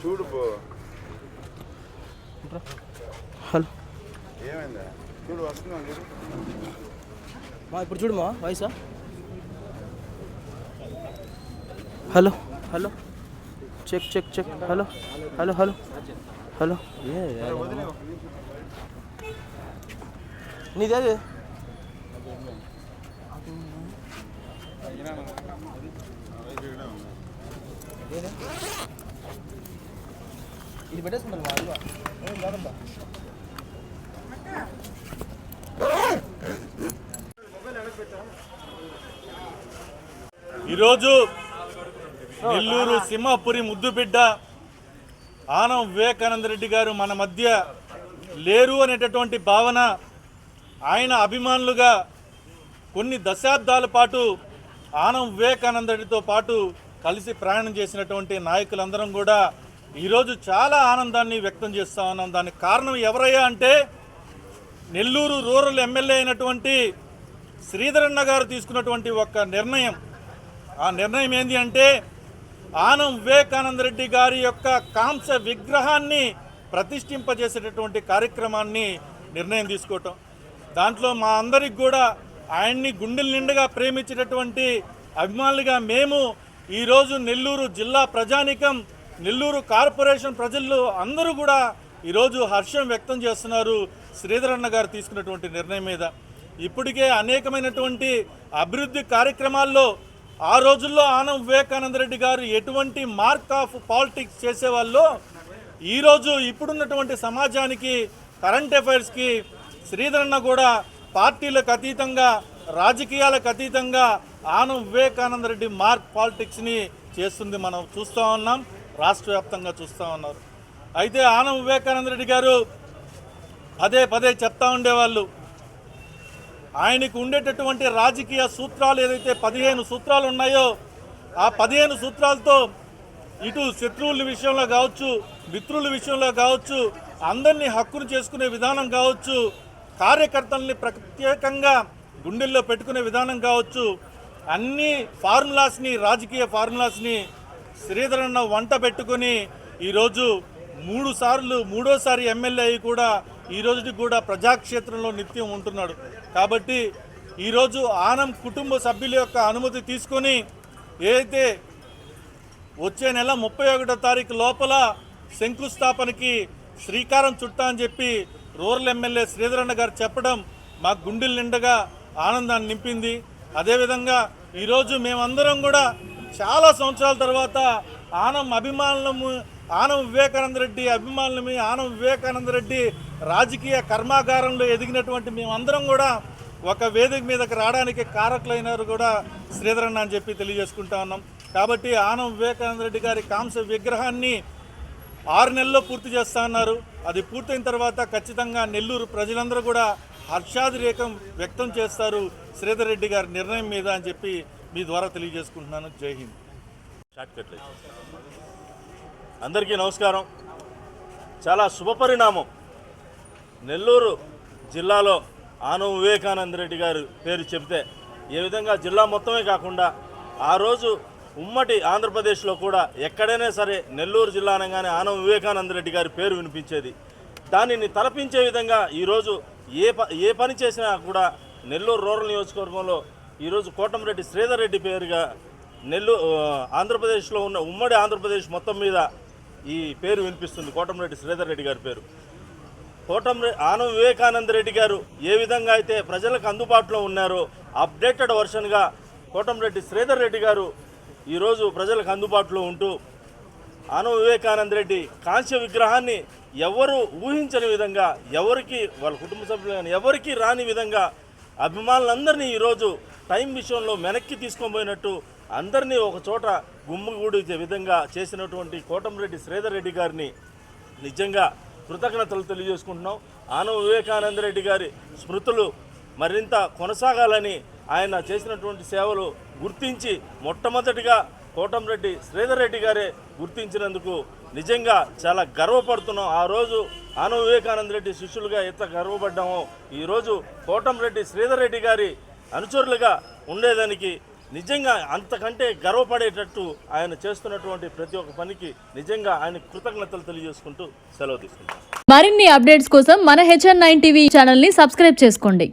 చూడు హలో. ఏమైందా? చూడు వస్తుందా మా ఇప్పుడు చూడు మా వయసా? Hello. Hello. Check check check. Hello. Hello hello. Hello. నీదే ఇది పెట్టేసుకుంటాను మా అదిగో. ఏం కాదబ్బా ఈరోజు నెల్లూరు సింహపురి ముద్దుబిడ్డ ఆనం వివేకానంద రెడ్డి గారు మన మధ్య లేరు అనేటటువంటి భావన ఆయన అభిమానులుగా కొన్ని దశాబ్దాల పాటు ఆనం వివేకానంద రెడ్డితో పాటు కలిసి ప్రయాణం చేసినటువంటి నాయకులందరం కూడా ఈరోజు చాలా ఆనందాన్ని వ్యక్తం చేస్తా ఉన్నాం. దానికి కారణం ఎవరయ్యా అంటే నెల్లూరు రూరల్ ఎమ్మెల్యే అయినటువంటి శ్రీధరన్న గారు తీసుకున్నటువంటి ఒక నిర్ణయం. ఆ నిర్ణయం ఏంటి అంటే ఆనం వివేకానంద రెడ్డి గారి యొక్క కాంస విగ్రహాన్ని ప్రతిష్ఠింపజేసేటటువంటి కార్యక్రమాన్ని నిర్ణయం తీసుకోవటం. దాంట్లో మా అందరికి కూడా ఆయన్ని గుండెల నిండుగా ప్రేమించేటటువంటి అభిమానులుగా మేము ఈరోజు నెల్లూరు జిల్లా ప్రజానికం నెల్లూరు కార్పొరేషన్ ప్రజలు అందరూ కూడా ఈరోజు హర్షం వ్యక్తం చేస్తున్నారు శ్రీధరన్న గారు తీసుకున్నటువంటి నిర్ణయం మీద. ఇప్పటికే అనేకమైనటువంటి అభివృద్ధి కార్యక్రమాల్లో ఆ రోజుల్లో ఆనం వివేకానంద రెడ్డి గారు ఎటువంటి మార్క్ ఆఫ్ పాలిటిక్స్ చేసేవాళ్ళు ఈరోజు ఇప్పుడున్నటువంటి సమాజానికి కరెంట్ అఫైర్స్కి శ్రీధరన్న కూడా పార్టీలకు అతీతంగా రాజకీయాలకు అతీతంగా ఆనం వివేకానంద రెడ్డి మార్క్ పాలిటిక్స్ని చేస్తుంది. మనం చూస్తూ ఉన్నాం. రాష్ట్ర వ్యాప్తంగా చూస్తూ ఉన్నారు. అయితే ఆనం వివేకానంద రెడ్డి గారు పదే పదే చెప్తా ఉండేవాళ్ళు. ఆయనకు ఉండేటటువంటి రాజకీయ సూత్రాలు ఏదైతే పదిహేను సూత్రాలు ఉన్నాయో ఆ పదిహేను సూత్రాలతో ఇటు శత్రువుల విషయంలో కావచ్చు మిత్రుల విషయంలో కావచ్చు అందరినీ హక్కును చేసుకునే విధానం కావచ్చు కార్యకర్తల్ని ప్రత్యేకంగా గుండెల్లో పెట్టుకునే విధానం కావచ్చు అన్ని ఫార్ములాస్ని రాజకీయ ఫార్ములాస్ని శ్రీధరన్న వంట పెట్టుకొని ఈరోజు మూడు సార్లు మూడోసారి ఎమ్మెల్యే అయి కూడా ఈ రోజుకి కూడా ప్రజాక్షేత్రంలో నిత్యం ఉంటున్నాడు. కాబట్టి ఈరోజు ఆనం కుటుంబ సభ్యుల యొక్క అనుమతి తీసుకొని ఏదైతే వచ్చే నెల ముప్పై ఒకటో తారీఖు లోపల శంకుస్థాపనకి శ్రీకారం చుట్టా అని చెప్పి రూరల్ ఎమ్మెల్యే శ్రీధరన్న గారు చెప్పడం మా గుండెల నిండగా ఆనందాన్ని నింపింది. అదేవిధంగా ఈరోజు మేమందరం కూడా చాలా సంవత్సరాల తర్వాత ఆనం అభిమానులము ఆనం వివేకానంద రెడ్డి అభిమానులమి ఆనం వివేకానంద రెడ్డి రాజకీయ కర్మాగారంలో ఎదిగినటువంటి మేమందరం కూడా ఒక వేదిక మీదకి రావడానికి కారకులైనారు కూడా శ్రీధరన్న అని చెప్పి తెలియజేసుకుంటా ఉన్నాం. కాబట్టి ఆనం వివేకానంద రెడ్డి గారి కాంస విగ్రహాన్ని ఆరు నెలల్లో పూర్తి చేస్తా ఉన్నారు అది పూర్తయిన తర్వాత ఖచ్చితంగా నెల్లూరు ప్రజలందరూ కూడా హర్షాదిరేకం వ్యక్తం చేస్తారు. శ్రీధర్ రెడ్డి గారి నిర్ణయం మీద అని చెప్పి మీ ద్వారా తెలియజేసుకుంటున్నాను. జై హింద్. అందరికీ నమస్కారం. చాలా శుభపరిణామం నెల్లూరు జిల్లాలో ఆనం వివేకానంద రెడ్డి గారు పేరు చెబితే ఏ విధంగా జిల్లా మొత్తమే కాకుండా ఆ రోజు ఉమ్మడి ఆంధ్రప్రదేశ్లో కూడా ఎక్కడైనా సరే నెల్లూరు జిల్లా అనగానే ఆనం వివేకానంద రెడ్డి గారి పేరు వినిపించేది. దానిని తలపించే విధంగా ఈరోజు ఏ ప ఏ పని చేసినా కూడా నెల్లూరు రూరల్ నియోజకవర్గంలో ఈరోజు కోటమిరెడ్డి శ్రీధర్ రెడ్డి పేరుగా నెల్లూరు ఆంధ్రప్రదేశ్లో ఉన్న ఉమ్మడి ఆంధ్రప్రదేశ్ మొత్తం మీద ఈ పేరు వినిపిస్తుంది. కోటంరెడ్డి శ్రీధర్ రెడ్డి గారి పేరు. కోటం ఆనం వివేకానంద రెడ్డి గారు ఏ విధంగా అయితే ప్రజలకు అందుబాటులో ఉన్నారో అప్డేటెడ్ వర్షన్గా కోటంరెడ్డి శ్రీధర్ రెడ్డి గారు ఈరోజు ప్రజలకు అందుబాటులో ఉంటూ ఆనం వివేకానంద రెడ్డి కాంస్య విగ్రహాన్ని ఎవరు ఊహించని విధంగా ఎవరికి వాళ్ళ కుటుంబ సభ్యులు కానీ ఎవరికి రాని విధంగా అభిమానులందరినీ ఈరోజు టైం విషయంలో వెనక్కి తీసుకొని పోయినట్టు అందరినీ ఒక చోట గుమ్మగూడి విధంగా చేసినటువంటి కోటంరెడ్డి శ్రీధర్ రెడ్డి గారిని నిజంగా కృతజ్ఞతలు తెలియజేసుకుంటున్నాం. ఆనవ వివేకానంద రెడ్డి గారి స్మృతులు మరింత కొనసాగాలని ఆయన చేసినటువంటి సేవలు గుర్తించి మొట్టమొదటిగా కోటంరెడ్డి శ్రీధర్ రెడ్డి గారే గుర్తించినందుకు నిజంగా చాలా గర్వపడుతున్నాం. ఆ రోజు ఆనవ వివేకానంద రెడ్డి శిష్యులుగా ఎంత గర్వపడ్డామో ఈరోజు కోటంరెడ్డి శ్రీధర్ రెడ్డి గారి అనుచరులుగా ఉండేదానికి నిజంగా అంతకంటే గర్వపడేటట్టు ఆయన చేస్తున్నటువంటి ప్రతి ఒక్క పనికి నిజంగా ఆయన కృతజ్ఞతలు తెలియజేసుకుంటూ సెలవు తీసుకుంటాం మరిన్ని అప్డేట్స్ కోసం మన హెచ్ఎన్ నైన్ టీవీ ఛానల్ని సబ్స్క్రైబ్ చేసుకోండి.